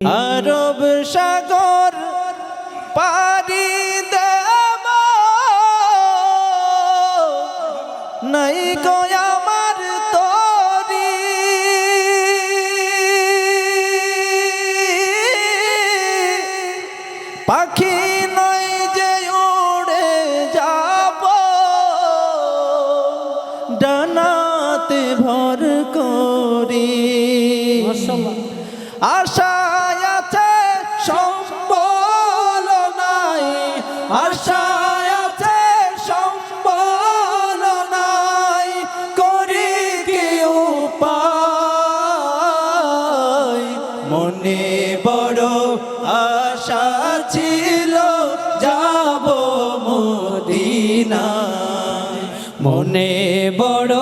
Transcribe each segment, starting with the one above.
আরব সাগর পারি দেব। নাই আমার তরি। পাখি নয় যে উড়ে যাব। ডানাতে ভর করি। আশায় মনে বড় আশা ছিল, যাব মদিনায়। মনে বড়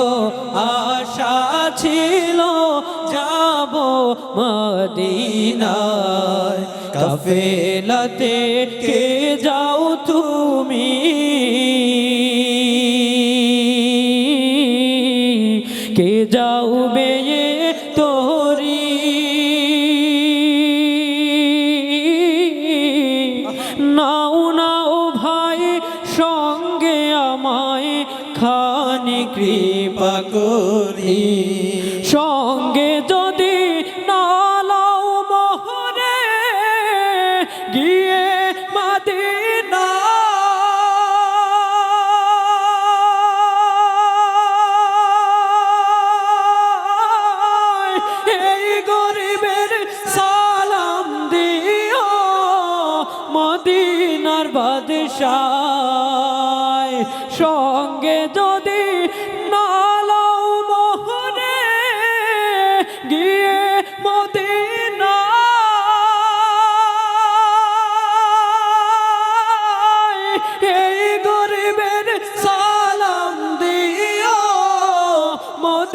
আশা ছিল, যাব মদিনায়। কাফেলাতে কে যাও তুমি? কে যাও খানি কৃপা করি। সঙ্গে যদি নালাও মোহরে, গিয়ে মাদিনা। এই গরিবের সালাম দিও মদিনার বাদশাহ সঙ্গে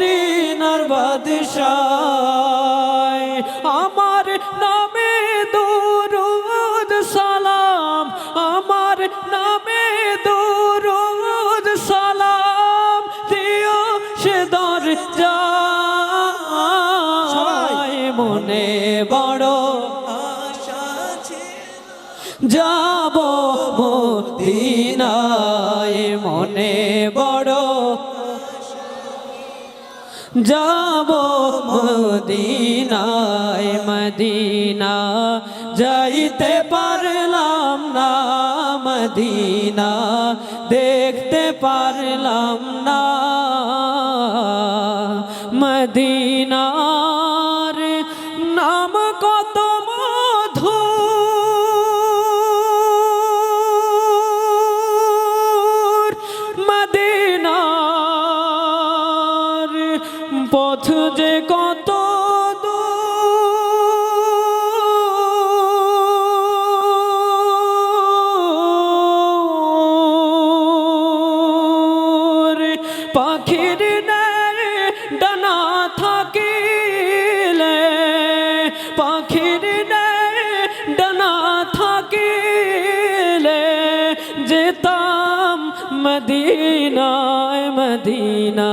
মদিনার বাদশাহ আমার নামে দুরুদ সালাম, আমার নামে দুরুদ সালাম, দিও সে দর যায় মনে বড় যাব মদিনায় মনে বড় যাব মদিনায় মদিনা যাইতে পারলাম না মদিনা দেখতে পারলাম না মদিনার পথ যে কত পাখির ডানা থাকিলে পাখির ডানা থাকিলে যেতাম মদিনায় মদিনা